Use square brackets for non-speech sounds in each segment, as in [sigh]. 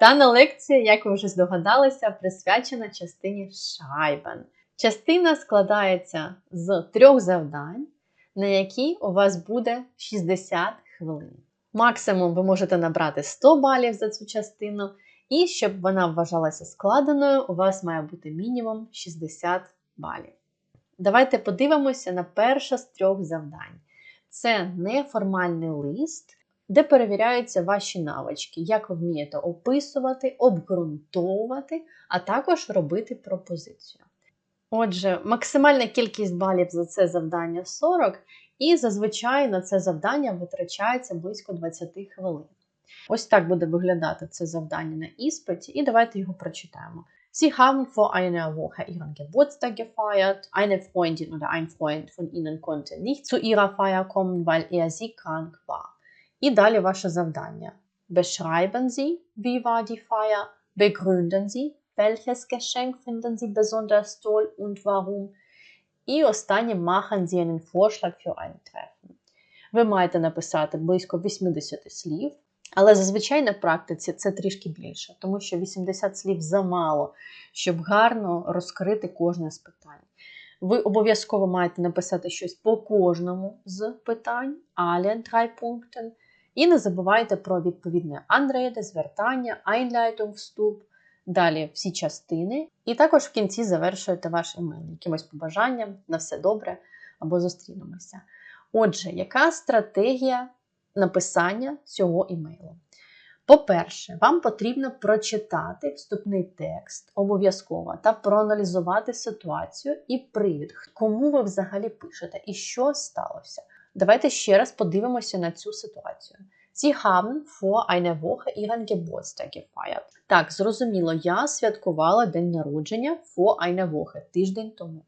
Дана лекція, як ви вже здогадалися, присвячена частині Schreiben. Частина складається з трьох завдань, на які у вас буде 60 хвилин. Максимум ви можете набрати 100 балів за цю частину, і щоб вона вважалася складеною, у вас має бути мінімум 60 балів. Давайте подивимося на перше з трьох завдань. Це неформальний лист, де перевіряються ваші навички, як ви вмієте описувати, обґрунтовувати, а також робити пропозицію. Отже, максимальна кількість балів за це завдання 40, і зазвичай на це завдання витрачається близько 20 хвилин. Ось так буде виглядати це завдання на іспиті, і давайте його прочитаємо. Sie haben vor einer Woche ihren Geburtstag gefeiert. Eine Freundin oder ein Freund von ihnen konnte nicht zu ihrer Feier kommen, weil er sie krank war. І далі ваше завдання. Beschreiben Sie, wie war die Feier? Begründen Sie, welches Geschenk finden Sie besonders toll und warum? І останнє machen Sie einen Vorschlag für ein Treffen. Ви маєте написати близько 80 слів, але зазвичай на практиці це трішки більше, тому що 80 слів замало, щоб гарно розкрити кожне з питань. Ви обов'язково маєте написати щось по кожному з питань, alle drei Punkten, і не забувайте про відповідне Anrede, звертання, Einleitung, вступ, далі всі частини. І також в кінці завершуєте ваш імейл якимось побажанням на все добре або зустрінемося. Отже, яка стратегія написання цього імейлу? По-перше, вам потрібно прочитати вступний текст обов'язково та проаналізувати ситуацію і привід, кому ви взагалі пишете і що сталося. Давайте ще раз подивимося на цю ситуацію. Sie haben vor einer Woche ihren Geburtstag gefeiert. Так, зрозуміло, я святкувала день народження vor einer Woche, тиждень тому.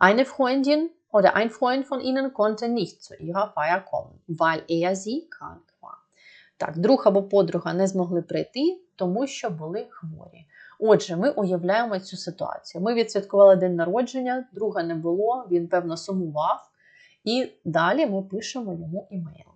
Eine Freundin oder ein Freund von ihnen konnte nicht zu ihrer Feier kommen, weil er sie krank war. Так, друг або подруга не змогли прийти, тому що були хворі. Отже, ми уявляємо цю ситуацію. Ми відсвяткували день народження, друга не було, він, певно, сумував. І далі ми пишемо йому імейл.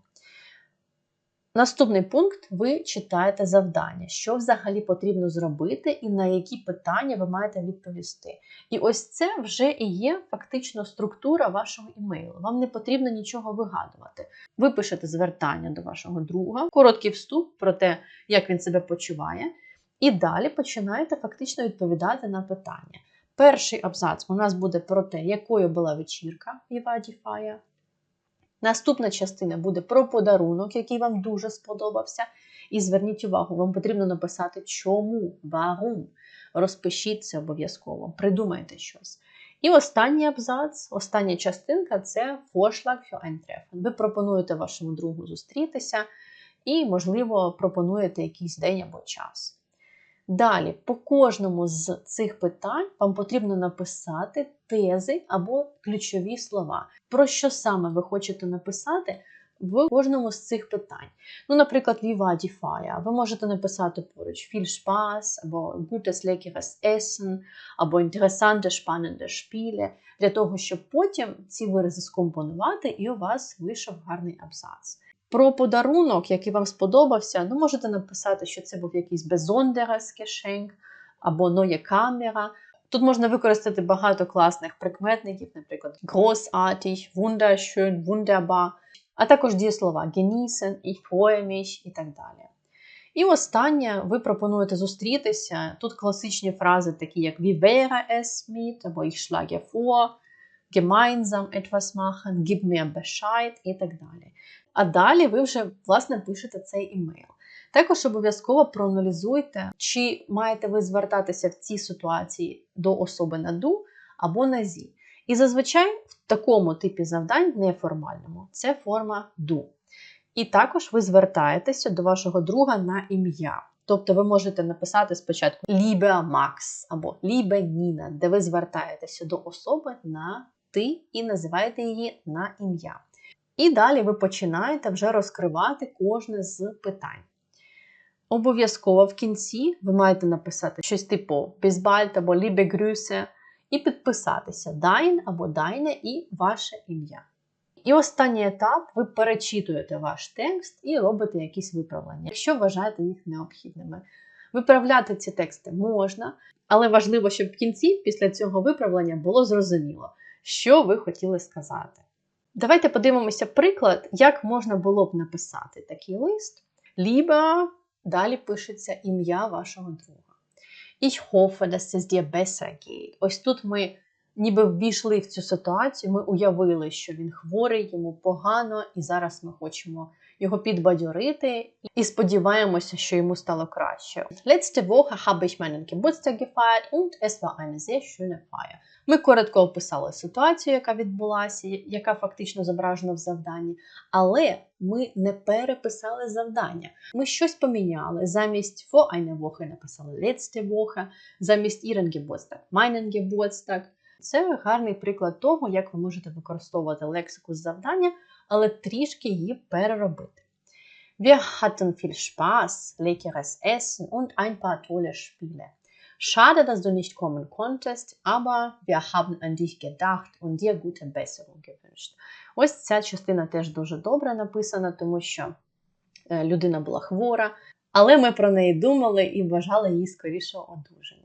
Наступний пункт ви читаєте завдання, що взагалі потрібно зробити і на які питання ви маєте відповісти. І ось це вже і є фактично структура вашого імейлу. Вам не потрібно нічого вигадувати. Ви пишете звертання до вашого друга, короткий вступ про те, як він себе почуває, і далі починаєте фактично відповідати на питання. Перший абзац у нас буде про те, якою була вечірка Євадіфая. Наступна частина буде про подарунок, який вам дуже сподобався. І зверніть увагу, вам потрібно написати чому, варум. Розпишіть це обов'язково, придумайте щось. І останній абзац, остання частинка це Vorschlag für ein Treffen. Ви пропонуєте вашому другу зустрітися і, можливо, пропонуєте якийсь день або час. Далі, по кожному з цих питань вам потрібно написати тези або ключові слова. Про що саме ви хочете написати в кожному з цих питань. Ну, наприклад, Viva die Ви можете написати поруч Spaß, або gutes leckeres Essen, або interessante spannende Spiele, для того, щоб потім ці вирази скомпонувати і у вас вийшов гарний абзац. Про подарунок, який вам сподобався, ну можете написати, що це був якийсь besonderes Geschenk або neue Kamera. Тут можна використати багато класних прикметників, наприклад, großartig, wunderschön, wunderbar, а також дієслова genießen, ich freue mich і так далі. І останнє, ви пропонуєте зустрітися. Тут класичні фрази, такі як wie wäre es mit, або ich schlage vor, gemeinsam etwas machen, gib mir Bescheid і так далі. А далі ви вже, власне, пишете цей імейл. Також обов'язково проаналізуйте, чи маєте ви звертатися в цій ситуації до особи на ду або на зі. І зазвичай в такому типі завдань, неформальному, це форма ду. І також ви звертаєтеся до вашого друга на ім'я. Тобто ви можете написати спочатку Лібе Макс або Лібе Ніна, де ви звертаєтеся до особи на ти і називаєте її на ім'я. І далі ви починаєте вже розкривати кожне з питань. Обов'язково в кінці ви маєте написати щось типу Bisbald або Liebe і підписатися Dein або Deine і ваше ім'я. І останній етап ви перечитуєте ваш текст і робите якісь виправлення, якщо вважаєте їх необхідними. Виправляти ці тексти можна, але важливо, щоб в кінці після цього виправлення було зрозуміло, що ви хотіли сказати. Давайте подивимося приклад, як можна було б написати такий лист. ліба далі пишеться ім'я вашого друга. Ich hoffe, dass es dir besser geht. Ось тут ми ніби ввійшли в цю ситуацію, ми уявили, що він хворий, йому погано, і зараз ми хочемо його підбадьорити і сподіваємося, що йому стало краще. Letzte Woche habe ich meinen Geburtstag gefeiert und es war eine sehr schöne Feier. Ми коротко описали ситуацію, яка відбулася, яка фактично зображена в завданні, але ми не переписали завдання. Ми щось поміняли. Замість vor eine Woche написали letzte Woche, замість ihren Geburtstag meinen Geburtstag. Це гарний приклад того, як ви можете використовувати лексику з завдання, але трішки її переробити. Wir hatten viel Spaß, leckeres Essen und ein paar tolle Spiele. Schade, dass du nicht kommen konntest, aber wir haben an dich gedacht und dir gute Besserung gewünscht. Ось ця частина теж дуже добре написана, тому що людина була хвора, але ми про неї думали і бажали їй скорішого одужання.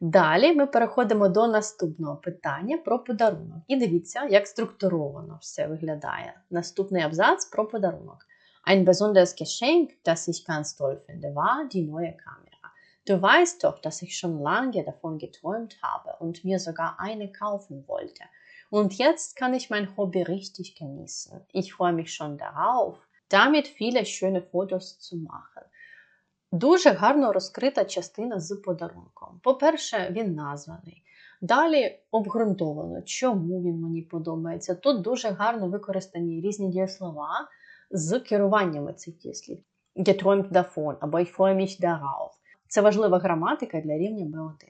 Далі ми переходимо до наступного питання про подарунок. І дивіться, як структуровано все виглядає. Наступний абзац про подарунок. Ein besonderes Geschenk, das ich ganz toll finde, war die neue Kamera. Du weißt doch, dass ich schon lange davon geträumt habe und mir sogar eine kaufen wollte. Und jetzt kann ich mein Hobby richtig genießen. Ich freue mich schon darauf, damit viele schöne Fotos zu machen. Дуже гарно розкрита частина з подарунком. По-перше, він названий. Далі обґрунтовано, чому він мені подобається. Тут дуже гарно використані різні дієслова з керуваннями цих дієслів. Geträumt davon або ich freue mich darauf. Це важлива граматика для рівня B1.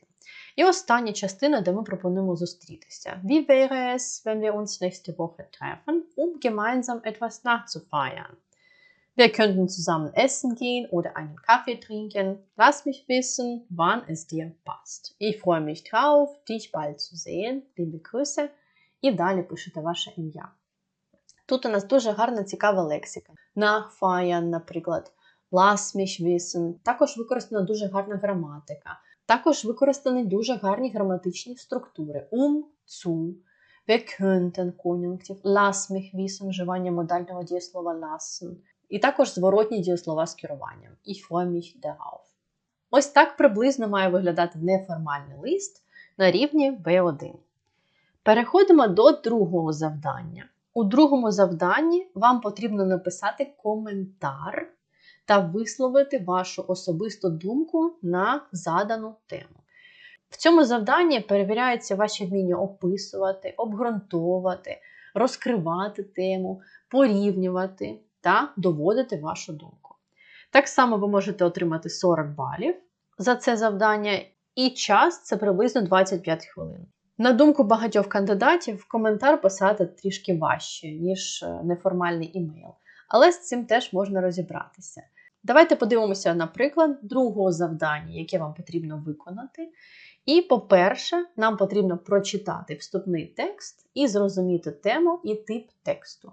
І остання частина, де ми пропонуємо зустрітися. Wie wäre es, wenn wir uns nächste Woche treffen, um gemeinsam etwas nachzufeiern? Wir könnten zusammen essen gehen oder einen Kaffee trinken. Lass mich wissen, wann es dir passt. Ich freue mich drauf, dich bald zu sehen. Liebe Grüße. І далі пишете ваше ім'я. Тут у нас дуже гарна цікава лексика. Nachfeiern, наприклад, lass mich wissen. Також використана дуже гарна граматика. Також використані дуже гарні граматичні структури. Um, zu, wir könnten, конюнктив, lass mich wissen, вживання модального дієслова lassen. І також зворотні дієслова з керуванням. Ich freue mich darauf. Ось так приблизно має виглядати неформальний лист на рівні B1. Переходимо до другого завдання. У другому завданні вам потрібно написати коментар та висловити вашу особисту думку на задану тему. В цьому завданні перевіряються ваші вміння описувати, обґрунтовувати, розкривати тему, порівнювати та доводити вашу думку. Так само ви можете отримати 40 балів за це завдання, і час це приблизно 25 хвилин. На думку багатьох кандидатів, коментар писати трішки важче, ніж неформальний імейл. Але з цим теж можна розібратися. Давайте подивимося, наприклад, другого завдання, яке вам потрібно виконати. І, по-перше, нам потрібно прочитати вступний текст і зрозуміти тему і тип тексту.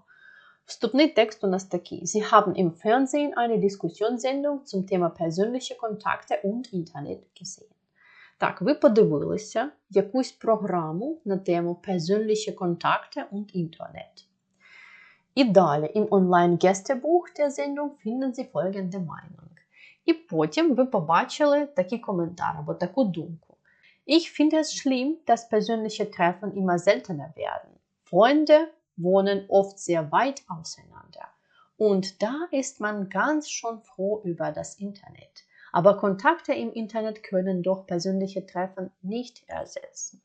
Вступний текст у нас такий. Sie haben im Fernsehen eine Diskussionssendung zum Thema persönliche Kontakte und Internet gesehen. Так, ви подивилися якусь програму на тему persönliche Kontakte und Internet. І далі, im Online-Gästebuch der Sendung finden Sie folgende Meinung. І потім ви побачили такий коментар або таку думку. Ich finde es schlimm, dass persönliche Treffen immer seltener werden. Freunde wohnen oft sehr weit auseinander. Und da ist man ganz schon froh über das Internet. Aber Kontakte im Internet können doch persönliche Treffen nicht ersetzen.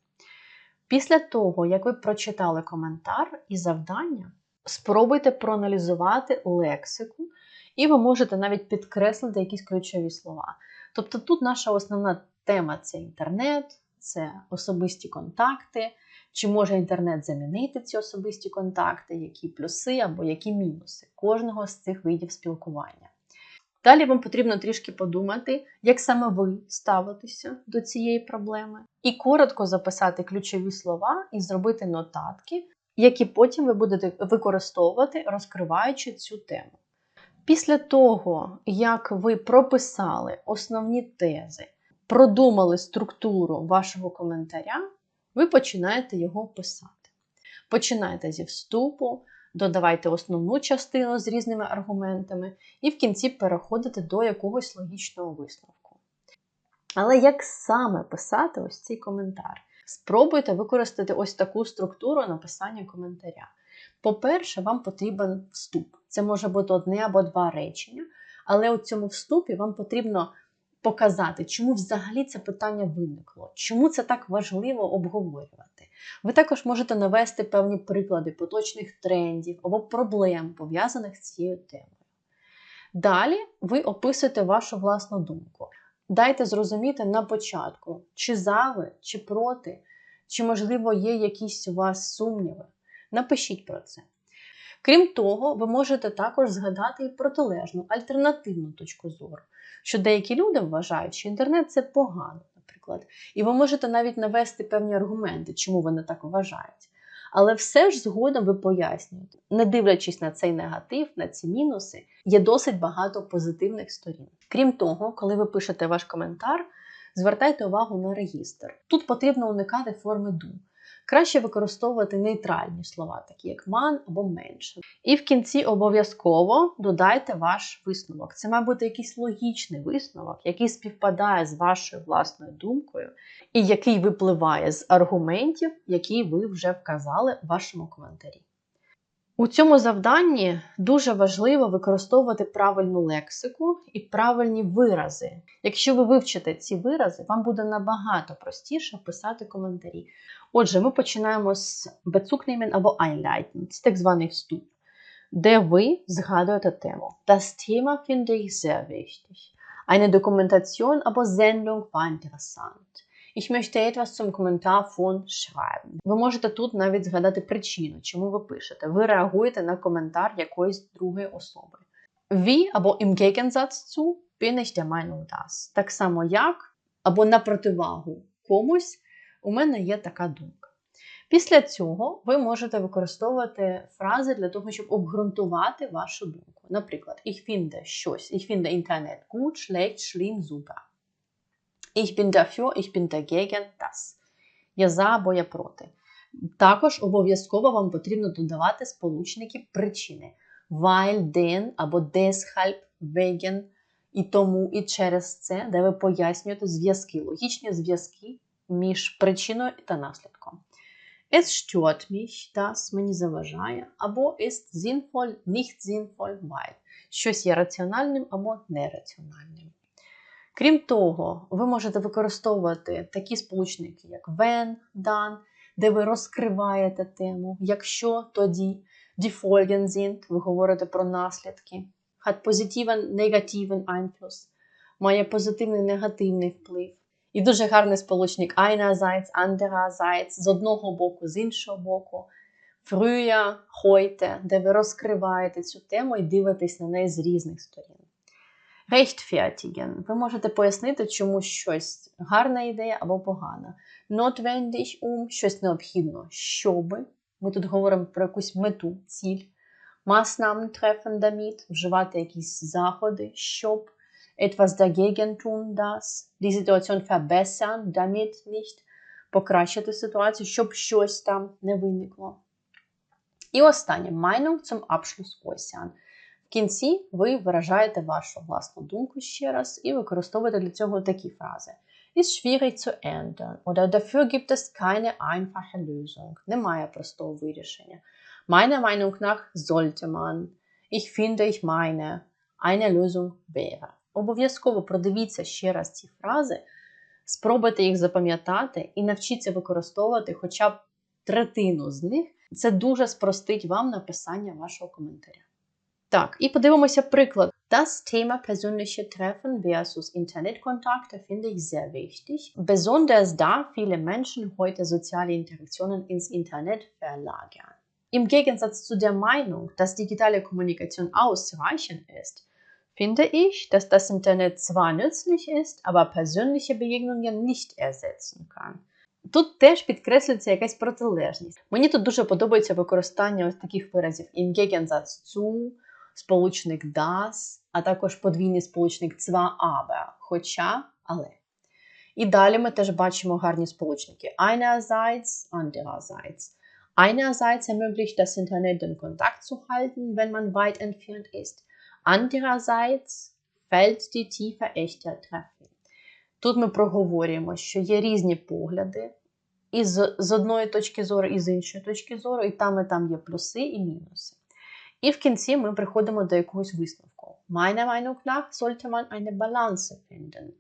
Після того, як ви прочитали коментар і завдання, спробуйте проаналізувати лексику, і ви можете навіть підкреслити якісь ключові слова. Тобто тут наша основна тема це інтернет, це особисті контакти. Чи може інтернет замінити ці особисті контакти, які плюси або які мінуси кожного з цих видів спілкування. Далі вам потрібно трішки подумати, як саме ви ставитеся до цієї проблеми, і коротко записати ключові слова і зробити нотатки, які потім ви будете використовувати, розкриваючи цю тему. Після того, як ви прописали основні тези, продумали структуру вашого коментаря, ви починаєте його писати. Починайте зі вступу, додавайте основну частину з різними аргументами, і в кінці переходите до якогось логічного висновку. Але як саме писати ось цей коментар? Спробуйте використати ось таку структуру написання коментаря. По-перше, вам потрібен вступ. Це може бути одне або два речення, але у цьому вступі вам потрібно показати, чому взагалі це питання виникло, чому це так важливо обговорювати. Ви також можете навести певні приклади поточних трендів або проблем, пов'язаних з цією темою. Далі ви описуєте вашу власну думку. Дайте зрозуміти на початку, чи за ви, чи проти, чи, можливо, є якісь у вас сумніви. Напишіть про це. Крім того, ви можете також згадати і протилежну, альтернативну точку зору, що деякі люди вважають, що інтернет це погано, наприклад. І ви можете навіть навести певні аргументи, чому вони так вважають. Але все ж згодом ви пояснюєте, не дивлячись на цей негатив, на ці мінуси, є досить багато позитивних сторін. Крім того, коли ви пишете ваш коментар, звертайте увагу на регістр. Тут потрібно уникати форми ду. Краще використовувати нейтральні слова, такі як ман або менше. І в кінці обов'язково додайте ваш висновок. Це має бути якийсь логічний висновок, який співпадає з вашою власною думкою, і який випливає з аргументів, які ви вже вказали в вашому коментарі. У цьому завданні дуже важливо використовувати правильну лексику і правильні вирази. Якщо ви вивчите ці вирази, вам буде набагато простіше писати коментарі. Отже, ми починаємо з Bezugnehmen або Einleiten, це так званий вступ, де ви згадуєте тему. Das Thema finde ich sehr wichtig. Eine Dokumentation або Sendung war interessant. Ich möchte etwas zum Kommentar von schreiben. Ви можете тут навіть згадати причину, чому ви пишете. Ви реагуєте на коментар якоїсь другої особи. Wie або im Gegensatz zu bin ich der Meinung das. Так само як, або на противагу комусь, у мене є така думка. Після цього ви можете використовувати фрази для того, щоб обґрунтувати вашу думку. Наприклад, ich finde щось, ich finde Internet gut, schlecht, schlimm, super. Ich bin dafür, ich bin dagegen, das. Я за або я проти. Також обов'язково вам потрібно додавати сполучники причини. Weil, den або deshalb, wegen, і тому, і через це, де ви пояснюєте зв'язки, логічні зв'язки між причиною та наслідком. Es stört mich, das мені заважає, або ist sinnvoll, nicht sinnvoll, weil. Щось є раціональним або нераціональним. Крім того, ви можете використовувати такі сполучники, як when, dann, де ви розкриваєте тему, якщо тоді die sind, ви говорите про наслідки, hat positiven, negativen Einfluss, має позитивний негативний вплив. І дуже гарний сполучник einerseits, andererseits, з одного боку, з іншого боку. Früher, heute, де ви розкриваєте цю тему і дивитесь на неї з різних сторін. Rechtfertigen. Ви можете пояснити, чому щось гарна ідея або погана. Notwendig um щось необхідно, щоби. Ми тут говоримо про якусь мету, ціль. Maßnahmen treffen damit, вживати якісь заходи, щоб. Etwas dagegen tun, das. Die Situation verbessern, damit nicht. Покращити ситуацію, щоб щось там не виникло. І останнє Meinung zum Abschluss äußern. В кінці ви виражаєте вашу власну думку ще раз і використовуєте для цього такі фрази. Ist schwierig zu ändern oder dafür gibt es keine einfache Lösung. Немає простого вирішення. Meiner Meinung nach sollte man. Ich finde, ich meine. Eine Lösung wäre. Обов'язково продивіться ще раз ці фрази, спробуйте їх запам'ятати і навчіться використовувати хоча б третину з них. Це дуже спростить вам написання вашого коментаря. Так, і подивимося приклад. Das Thema persönliche Treffen versus Internetkontakte finde ich sehr wichtig, besonders da viele Menschen heute soziale Interaktionen ins Internet verlagern. Im Gegensatz zu der Meinung, dass digitale Kommunikation ausreichend ist, finde ich, dass das Internet zwar nützlich ist, aber persönliche Begegnungen nicht ersetzen kann. Тут теж підкреслюється якась протилежність. Мені тут дуже подобається використання ось таких виразів im Gegensatz zu, сполучник das, а також подвійний сполучник zwar, aber, хоча, але. І далі ми теж бачимо гарні сполучники. Einerseits, andererseits. Einerseits ermöglicht das Internet den Kontakt zu halten, wenn man weit entfernt ist. Andererseits fällt die Tiefe echter Treffen. Тут ми проговорюємо, що є різні погляди, і з, з одної точки зору, і з іншої точки зору, і там, і там є плюси і мінуси. І в кінці ми приходимо до якогось висновку. Meiner Meinung nach sollte man eine Balance finden.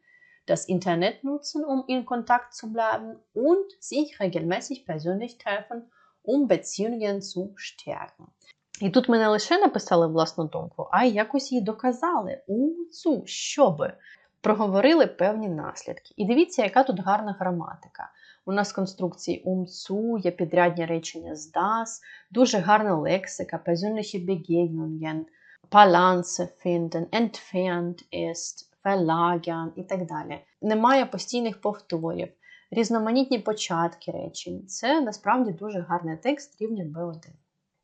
Das Internet nutzen, um in Kontakt zu bleiben und sich regelmäßig persönlich treffen, um Beziehungen zu stärken. І тут ми не лише написали власну думку, а й якось її доказали у цю, щоби проговорили певні наслідки. І дивіться, яка тут гарна граматика. У нас конструкції умцу, є підрядні речення з das, дуже гарна лексика, persönliche Begegnungen, Balance finden, entfernt ist, verlagern і так далі. Немає постійних повторів, різноманітні початки речень. Це насправді дуже гарний текст рівня B1.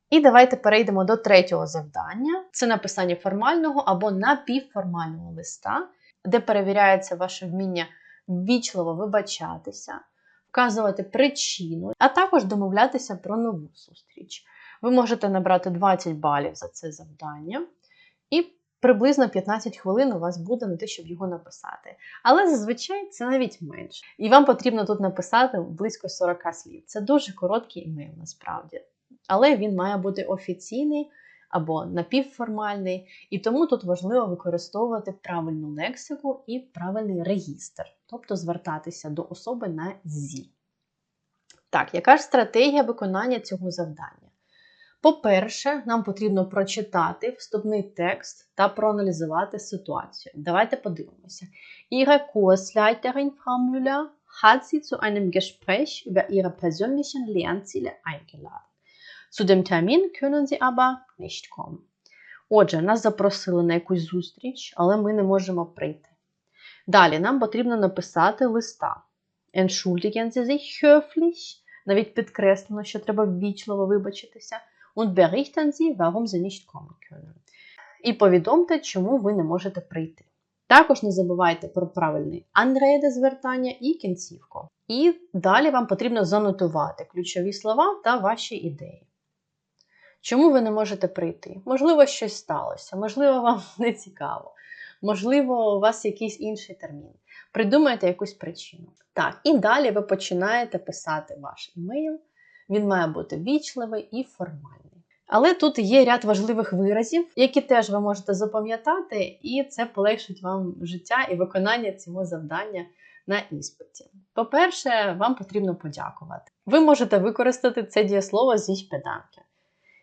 І давайте перейдемо до третього завдання: це написання формального або напівформального листа, де перевіряється ваше вміння ввічливо вибачатися, вказувати причину, а також домовлятися про нову зустріч. Ви можете набрати 20 балів за це завдання, і приблизно 15 хвилин у вас буде на те, щоб його написати. Але зазвичай це навіть менше. І вам потрібно тут написати близько 40 слів. Це дуже короткий імейл насправді. Але він має бути офіційний або напівформальний, і тому тут важливо використовувати правильну лексику і правильний регістр, тобто звертатися до особи на зі. Так, яка ж стратегія виконання цього завдання? По-перше, нам потрібно прочитати вступний текст та проаналізувати ситуацію. Давайте подивимося. Ihre Kursleiterin Frau Müller hat sie zu einem Gespräch über ihre persönlichen Lernziele eingeladen. Zu dem Termin können Sie aber nicht kommen. Отже, нас запросили на якусь зустріч, але ми не можемо прийти. Далі нам потрібно написати листа. Entschuldigen Sie sich höflich, навіть підкреслено, що треба ввічливо вибачитися, und berichten Sie, warum Sie nicht kommen können. І повідомте, чому ви не можете прийти. Також не забувайте про правильний анреде звертання і кінцівку. І далі вам потрібно занотувати ключові слова та ваші ідеї. Чому ви не можете прийти? Можливо, щось сталося, можливо, [laughs] вам не цікаво, можливо, у вас якийсь інший термін. Придумайте якусь причину. Так, і далі ви починаєте писати ваш імейл. Він має бути вічливий і формальний. Але тут є ряд важливих виразів, які теж ви можете запам'ятати, і це полегшить вам життя і виконання цього завдання на іспиті. По-перше, вам потрібно подякувати. Ви можете використати це дієслово з «Ich bedanke».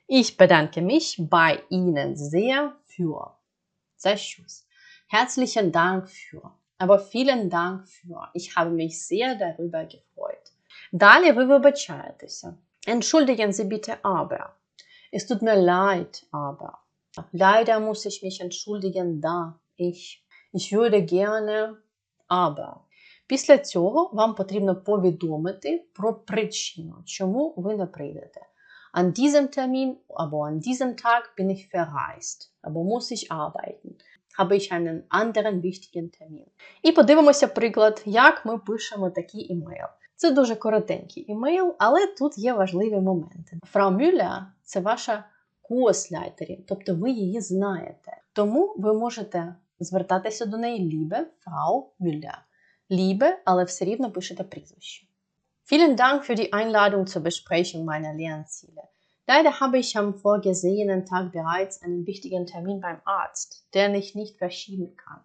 Ich bedanke mich bei Ihnen sehr für. Це щось. Herzlichen Dank für. Aber vielen Dank für. Ich habe mich sehr darüber gefreut. Далі ви вибачаєтеся. Entschuldigen Sie bitte aber. Es tut mir leid, aber. Leider muss ich mich entschuldigen, da ich. Ich würde gerne, aber. Після цього вам потрібно повідомити про причину, чому ви не прийдете. An diesem Termin, aber an diesem Tag bin ich verreist, aber muss ich arbeiten. Habe ich einen anderen wichtigen Termin. І подивимося приклад, як ми пишемо такий імейл. Це дуже коротенький імейл, але тут є важливі моменти. Фрау Мюля це ваша курсляйтері, тобто ви її знаєте. Тому ви можете звертатися до неї лібе Фрау Мюля. Лібе, але все рівно пишете прізвище. Vielen Dank für die Einladung zur Besprechung meiner Lernziele. Leider habe ich am vorgesehenen Tag bereits einen wichtigen Termin beim Arzt, den ich nicht verschieben kann.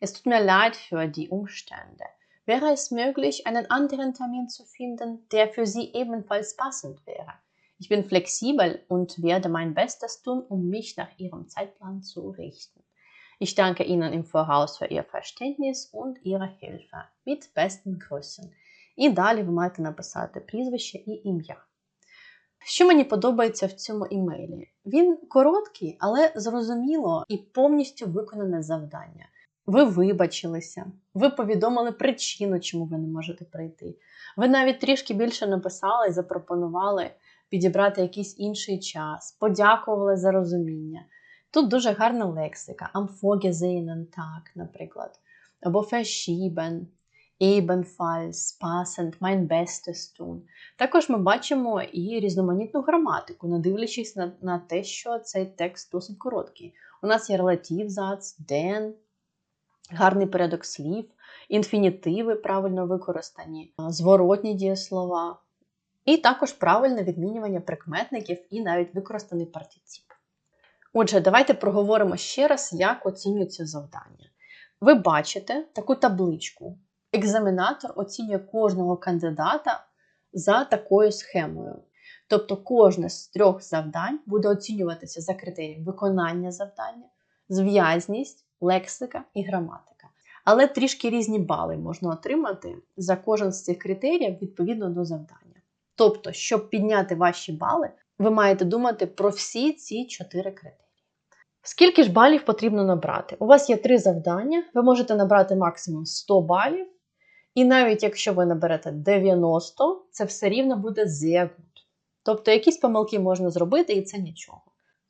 Es tut mir leid für die Umstände. Wäre es möglich, einen anderen Termin zu finden, der für Sie ebenfalls passend wäre? Ich bin flexibel und werde mein Bestes tun, um mich nach Ihrem Zeitplan zu richten. Ich danke Ihnen im Voraus für Ihr Verständnis und Ihre Hilfe. Mit besten Grüßen. І далі ви маєте написати прізвище і ім'я. Що мені подобається в цьому імейлі? Він короткий, але зрозуміло і повністю виконане завдання. Ви вибачилися, ви повідомили причину, чому ви не можете прийти. Ви навіть трішки більше написали і запропонували підібрати якийсь інший час, подякували за розуміння. Тут дуже гарна лексика. Vorgesehenen Tag, наприклад. Або verschieben, ebenfalls, passend, mein Bestes tun. Також ми бачимо і різноманітну граматику, не дивлячись на, на те, що цей текст досить короткий. У нас є релативзац, den, гарний порядок слів, інфінітиви правильно використані, зворотні дієслова, і також правильне відмінювання прикметників і навіть використаний партиціп. Отже, давайте проговоримо ще раз, як оцінюється завдання. Ви бачите таку табличку. Екзаменатор оцінює кожного кандидата за такою схемою. Тобто кожне з трьох завдань буде оцінюватися за критерієм виконання завдання, зв'язність, лексика і граматика. Але трішки різні бали можна отримати за кожен з цих критеріїв відповідно до завдання. Тобто, щоб підняти ваші бали, ви маєте думати про всі ці чотири критерії. Скільки ж балів потрібно набрати? У вас є три завдання, ви можете набрати максимум 100 балів, і навіть якщо ви наберете 90, це все рівно буде sehr. Тобто якісь помилки можна зробити, і це нічого.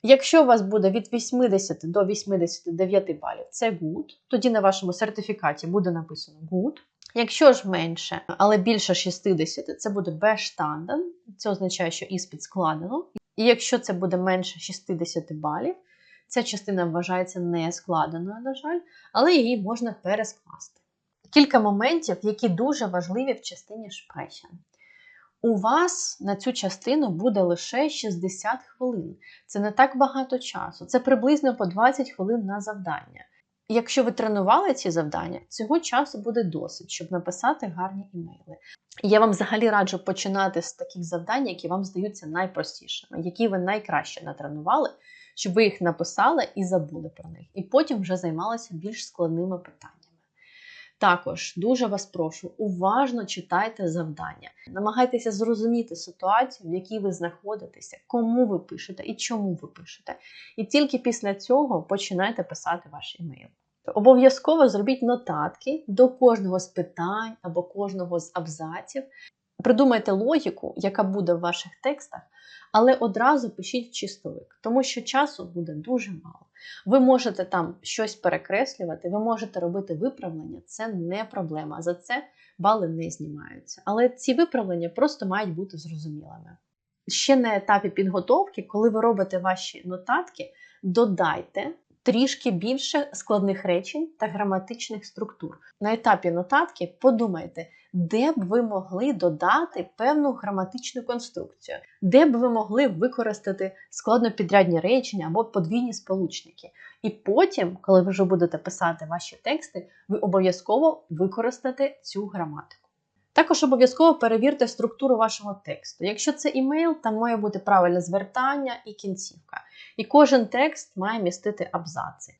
Якщо у вас буде від 80 до 89 балів, це good, тоді на вашому сертифікаті буде написано good. Якщо ж менше, але більше 60, це буде bestanden, це означає, що іспит складено. І якщо це буде менше 60 балів, ця частина вважається не складеною, на жаль, але її можна перескласти. Кілька моментів, які дуже важливі в частині шпрехен. У вас на цю частину буде лише 60 хвилин. Це не так багато часу, це приблизно по 20 хвилин на завдання. Якщо ви тренували ці завдання, цього часу буде досить, щоб написати гарні імейли. Я вам взагалі раджу починати з таких завдань, які вам здаються найпростішими, які ви найкраще натренували, щоб ви їх написали і забули про них, і потім вже займалися більш складними питаннями. Також дуже вас прошу, уважно читайте завдання, намагайтеся зрозуміти ситуацію, в якій ви знаходитеся, кому ви пишете і чому ви пишете. І тільки після цього починайте писати ваш імейл. Обов'язково зробіть нотатки до кожного з питань або кожного з абзаців. Придумайте логіку, яка буде в ваших текстах, але одразу пишіть чистовик, тому що часу буде дуже мало. Ви можете там щось перекреслювати, ви можете робити виправлення, це не проблема. За це бали не знімаються. Але ці виправлення просто мають бути зрозумілими. Ще на етапі підготовки, коли ви робите ваші нотатки, додайте трішки більше складних речень та граматичних структур. На етапі нотатки подумайте, де б ви могли додати певну граматичну конструкцію, де б ви могли використати складнопідрядні речення або подвійні сполучники. І потім, коли ви вже будете писати ваші тексти, ви обов'язково використаєте цю граматику. Також обов'язково перевірте структуру вашого тексту. Якщо це імейл, там має бути правильне звертання і кінцівка. І кожен текст має містити абзаци.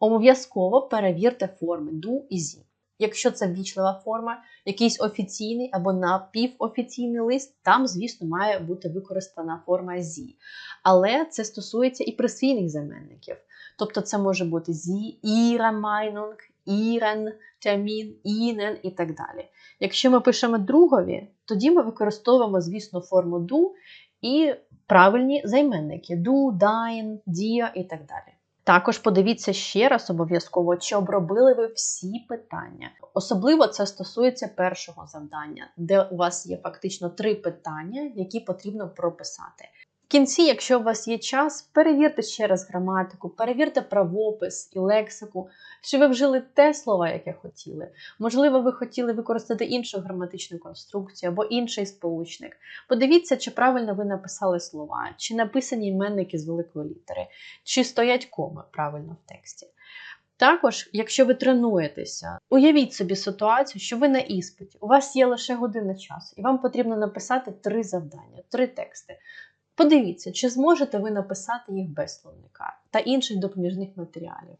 Обов'язково перевірте форми do і зі. Якщо це ввічлива форма, якийсь офіційний або напівофіційний лист, там, звісно, має бути використана форма зі. Але це стосується і присвійних займенників. Тобто це може бути зі, ihre Meinung, ihren Termin, ihnen і так далі. Якщо ми пишемо другові, тоді ми використовуємо, звісно, форму do і правильні займенники do, dein, dir і так далі. Також подивіться ще раз обов'язково, чи обробили ви всі питання. Особливо це стосується першого завдання, де у вас є фактично три питання, які потрібно прописати. В кінці, якщо у вас є час, перевірте ще раз граматику, перевірте правопис і лексику, чи ви вжили те слово, яке хотіли. Можливо, ви хотіли використати іншу граматичну конструкцію або інший сполучник. Подивіться, чи правильно ви написали слова, чи написані іменники з великої літери, чи стоять коми правильно в тексті. Також, якщо ви тренуєтеся, уявіть собі ситуацію, що ви на іспиті, у вас є лише година часу, і вам потрібно написати три завдання, три тексти. Подивіться, чи зможете ви написати їх без словника та інших допоміжних матеріалів.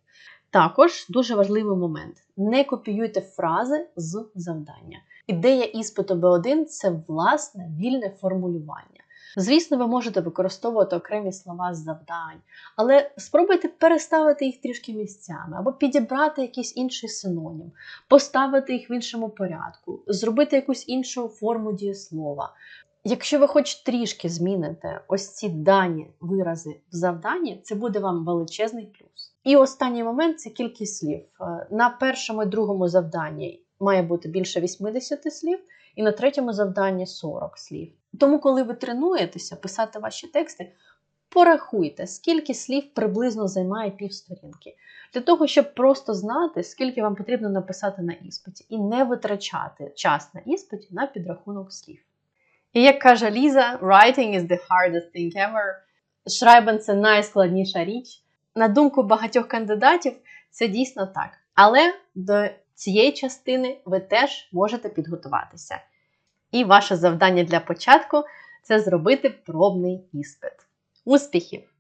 Також дуже важливий момент: не копіюйте фрази з завдання. Ідея іспиту Б1 це власне вільне формулювання. Звісно, ви можете використовувати окремі слова з завдань, але спробуйте переставити їх трішки місцями, або підібрати якийсь інший синонім, поставити їх в іншому порядку, зробити якусь іншу форму дієслова. Якщо ви хоч трішки зміните ось ці дані вирази в завданні, це буде вам величезний плюс. І останній момент це кількість слів. Е, На першому і другому завданні має бути більше 80 слів, і на третьому завданні 40 слів. Тому, коли ви тренуєтеся писати ваші тексти, порахуйте, скільки слів приблизно займає півсторінки, для того, щоб просто знати, скільки вам потрібно написати на іспиті, і не витрачати час на іспиті на підрахунок слів. І як каже Ліза, writing is the hardest thing ever. Шрайбен це найскладніша річ. На думку багатьох кандидатів, це дійсно так. Але до цієї частини ви теж можете підготуватися. І ваше завдання для початку це зробити пробний іспит. Успіхів!